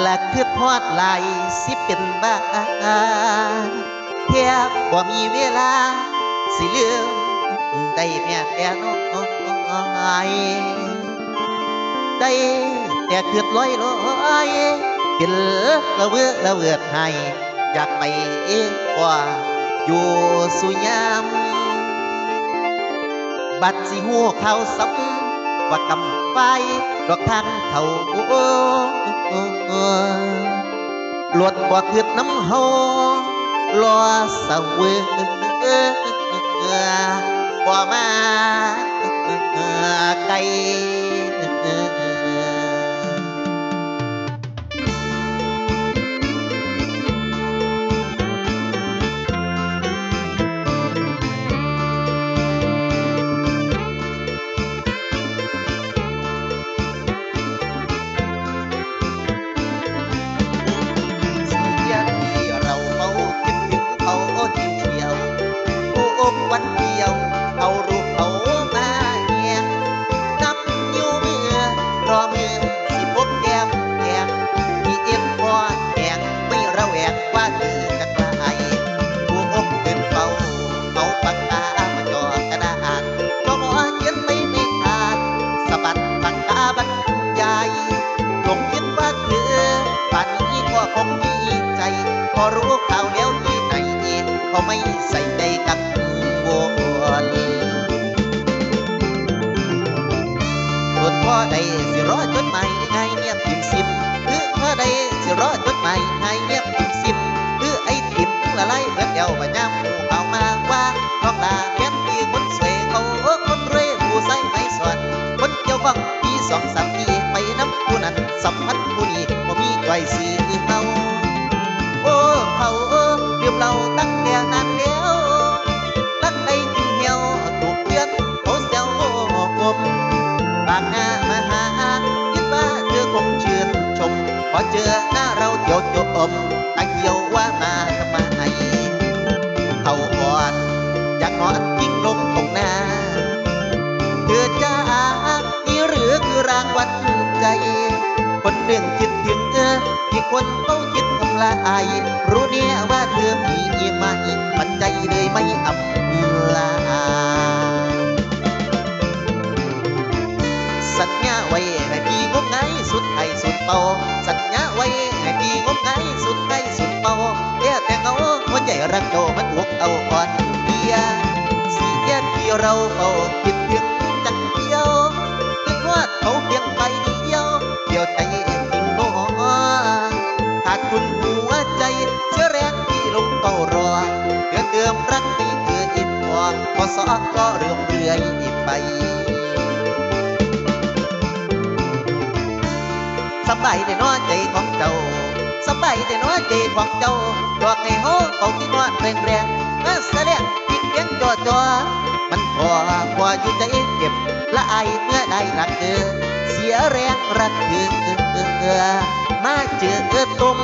และคือทอดไหลายสิเป็นบ้าแทบบ่มีเวลา สิลืมได้แม่แต่น้อยได้แต่เกิดลอยลอยเป็นละเวอละเวิดให้อยากไปเองกว่าอยู่สุยามบัดสิหูเขาสับว่ากำไฟ ดอกทางเขาหลวดบ่คืดน้ำเฮ มือสิพบแก้มแก้มที่เอ็มพอแกงไม่ระแวงว่าเธอจะไกลผู้อกเกินเฝ้าเอาปากกามาจ่อกระดาษก็หมอเขียนไม่ไม่ขาดสะบัดปากกาบรรยายหลงคิดว่าเธอป่านนี้ก็คงมีใจ พอรู้ข่าวแล้วที่ไหนก็ไม่ใส่ใจกับ ส่วนพ่อใดสิรอจดหมายให้เงียพิมซิมคือพ่อใดสิรอจดหมายให้เงียพิมซิมคือไอ้ทิมละลายเบิดเดียวมาย่ำหมู่เอามาว่าต้องลาแค้นที่คนสวยเขาคนรวยผู้ใส่ไม่สอนคนเกี่ยวฟังปีสองสามปีไปน้ำผู้นั้นสัมพันธ์ผู้นี้บ่มีจ่อยซื้อ เดียวจมตาเหี่ยวว่ามาทำไมเขาอ่อนอยากนอนกิ้งลงตรงหน้าเธอจ้านี่หรือคือรางวัลใจ คนหนึ่งคิดถึงเธอที่คนเขาคิดทำลายรู้เนี่ยว่าเธอมีไหมปัจจัยเลยไม่อำลาสัญญาไว้ให้พี่งมงายสุดไทยสุดเป่าสัญญา เราเฝ้าคิดถึงจังเดียวคิดว่าเขาเพียงใบเดียวเดียวใจจริงโน้ขาดคุณหัวใจเชื่อแรงที่ลงเฝ้ารอเดือนเดิมรักนี้เกิดอิ่มพอพอสอก็เรื่อมเรื่อยไปสบายแต่น้อใจของเจ้าสบายแต่น้อใจของเจ้าดอกในโฮเขาที่นวดแรงแรงมาแสดงพิกเพียงจอจอ มันพอพออยู่ใจเก็บละอายเมื่อได้รักเธอเสียแรงรักเธอมาเจอตม